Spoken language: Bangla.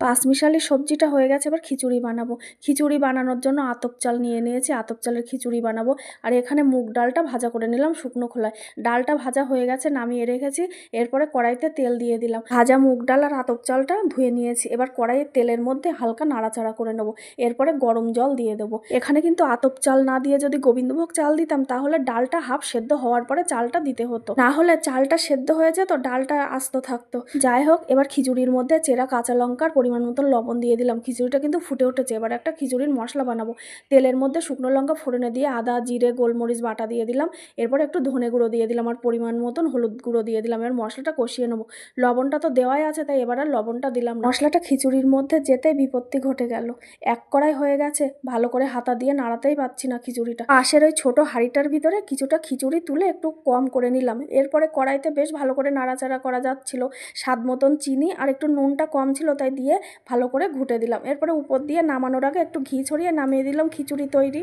পাঁচমিশালি সবজিটা হয়ে গেছে, এবার খিচুড়ি বানাবো। খিচুড়ি বানানোর জন্য আতপ চাল নিয়ে নিয়েছি, আতপ চালের খিচুড়ি বানাবো। আর এখানে মুগ ডালটা ভাজা করে নিলাম শুকনো খোলায়। ডালটা ভাজা হয়ে গেছে, নামিয়ে রেখেছি। এরপরে কড়াইতে তেল দিয়ে দিলাম। ভাজা মুগ ডাল আর আতপ চালটা ধুয়ে নিয়েছি। এবার কড়াইয়ের তেলের মধ্যে হালকা নাড়াচাড়া করে নেব। এরপরে গরম জল দিয়ে দেবো। এখানে কিন্তু আতপ চাল না দিয়ে যদি গোবিন্দভোগ চাল দিতাম, তাহলে ডালটা হাফ সেদ্ধ হওয়ার পরে চালটা দিতে হতো। না হলে চালটা সেদ্ধ হয়ে যেত, ডালটা আস্ত থাকতো। যাই হোক, এবার খিচুড়ির মধ্যে চেরা কাঁচা লঙ্কার পরিমাণ মতো লবণ দিয়ে দিলাম। খিচুড়িটা কিন্তু ফুটে উঠেছে। এবার একটা খিচুড়ির মশলা বানাবো। তেলের মধ্যে শুকনো লঙ্কা ফোড়নে দিয়ে আদা, জিরে, গোলমরিচ বাটা দিয়ে দিলাম। এরপর একটু ধনে গুঁড়ো দিয়ে দিলাম আর পরিমাণ মতন হলুদ গুঁড়ো দিয়ে দিলাম। এবার মশলাটা কষিয়ে নেব। লবণটা তো দেওয়াই আছে, তাই এবার আর লবণটা দিলাম মশলাটা খিচুড়ির মধ্যে যেতে বিপত্তি ঘটে গেল। এক কড়াই হয়ে গেছে। ভালো করে হাতা দিয়ে নাড়াতেই পাচ্ছি না খিচুড়িটা। পাশের ওই ছোট হাঁড়িটার ভিতরে কিছুটা খিচুড়ি তুলে একটু কম করে নিলাম। এরপরে কড়াইতে বেশ ভালো করে নাড়াচাড়া করা যাচ্ছিল। স্বাদ মতন চিনি আর একটু নুনটা কম ছিল, তাই দিয়ে ভালো করে ঘুটে দিলাম। এরপরে উপর দিয়ে নামানোর আগে একটু ঘি ছড়িয়ে নামিয়ে দিলাম খিচুড়ি তৈরি।